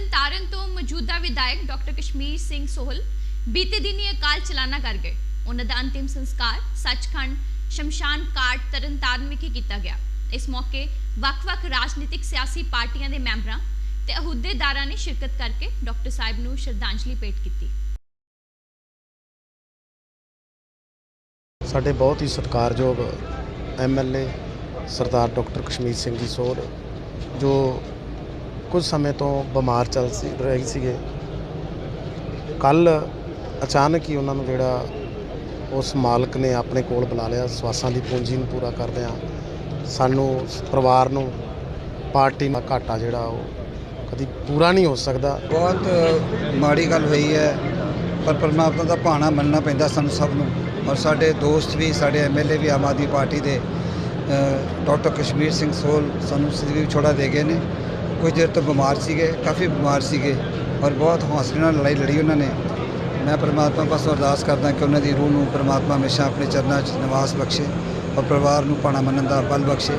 ਤਰਨਤਾਰਨ ਤੋਂ ਮੌਜੂਦਾ ਵਿਧਾਇਕ ਡਾਕਟਰ ਕਸ਼ਮੀਰ ਸਿੰਘ ਸੋਹਲ ਬੀਤੇ ਦਿਨੀ ਅਕਾਲ ਚਲਾਣਾ ਕਰ ਗਏ। ਉਹਨਾਂ ਦਾ ਅੰਤਿਮ ਸੰਸਕਾਰ ਸੱਚਖੰਡ ਸ਼ਮਸ਼ਾਨ ਘਾਟ ਤਰਨਤਾਰਨ ਵਿਖੇ ਕੀਤਾ ਗਿਆ। ਇਸ ਮੌਕੇ ਵੱਖ-ਵੱਖ ਰਾਜਨੀਤਿਕ ਸਿਆਸੀ ਪਾਰਟੀਆਂ ਦੇ ਮੈਂਬਰਾਂ ਤੇ ਅਹੁਦੇਦਾਰਾਂ ਨੇ ਸ਼ਿਰਕਤ ਕਰਕੇ ਡਾਕਟਰ ਸਾਹਿਬ ਨੂੰ ਸ਼ਰਧਾਂਜਲੀ ਭੇਟ ਕੀਤੀ। ਸਾਡੇ ਬਹੁਤ ਹੀ ਸਤਿਕਾਰਯੋਗ ਐਮਐਲਏ ਸਰਦਾਰ ਡਾਕਟਰ ਕਸ਼ਮੀਰ ਸਿੰਘ ਜੀ ਸੋਹਲ, ਜੋ ਕੁਝ ਸਮੇਂ ਤੋਂ ਬਿਮਾਰ ਚੱਲ ਸੀ, ਰਹੇ ਸੀਗੇ। ਕੱਲ ਅਚਾਨਕ ਹੀ ਉਹਨਾਂ ਨੂੰ ਜਿਹੜਾ ਉਸ ਮਾਲਕ ਨੇ ਆਪਣੇ ਕੋਲ ਬੁਲਾ ਲਿਆ। ਸਵਾਸਾਂ ਦੀ ਪੂੰਜੀ ਨੂੰ ਪੂਰਾ ਕਰਦਿਆਂ ਸਾਨੂੰ ਪਰਿਵਾਰ ਨੂੰ ਪਾਰਟੀ ਦਾ ਘਾਟਾ ਜਿਹੜਾ ਉਹ ਕਦੀ ਪੂਰਾ ਨਹੀਂ ਹੋ ਸਕਦਾ। ਬਹੁਤ ਮਾੜੀ ਗੱਲ ਹੋਈ ਹੈ, ਪਰ ਪਰਮਾਤਮਾ ਦਾ ਭਾਣਾ ਮੰਨਣਾ ਪੈਂਦਾ ਸਾਨੂੰ ਸਭ ਨੂੰ। ਔਰ ਸਾਡੇ ਦੋਸਤ ਵੀ, ਸਾਡੇ ਐਮਐਲਏ ਵੀ ਆਮ ਆਦਮੀ ਪਾਰਟੀ ਦੇ ਡਾਕਟਰ ਕਸ਼ਮੀਰ ਸਿੰਘ ਸੋਲ ਸਾਨੂੰ ਸਦੀਵੀ ਛੋੜਾ ਦੇ ਗਏ ਨੇ। ਕੁਝ ਦੇਰ ਤੋਂ ਬਿਮਾਰ ਸੀਗੇ, ਕਾਫੀ ਬਿਮਾਰ ਸੀਗੇ ਔਰ ਬਹੁਤ ਹੌਸਲੇ ਨਾਲ ਲੜਾਈ ਲੜੀ ਉਹਨਾਂ ਨੇ। ਮੈਂ ਪਰਮਾਤਮਾ ਪਾਸੋਂ ਅਰਦਾਸ ਕਰਦਾ ਕਿ ਉਹਨਾਂ ਦੀ ਰੂਹ ਨੂੰ ਪਰਮਾਤਮਾ ਹਮੇਸ਼ਾ ਆਪਣੇ ਚਰਨਾਂ 'ਚ ਨਿਵਾਸ ਬਖਸ਼ੇ ਔਰ ਪਰਿਵਾਰ ਨੂੰ ਭਾਣਾ ਮੰਨਣ ਦਾ ਬਲ ਬਖਸ਼ੇ।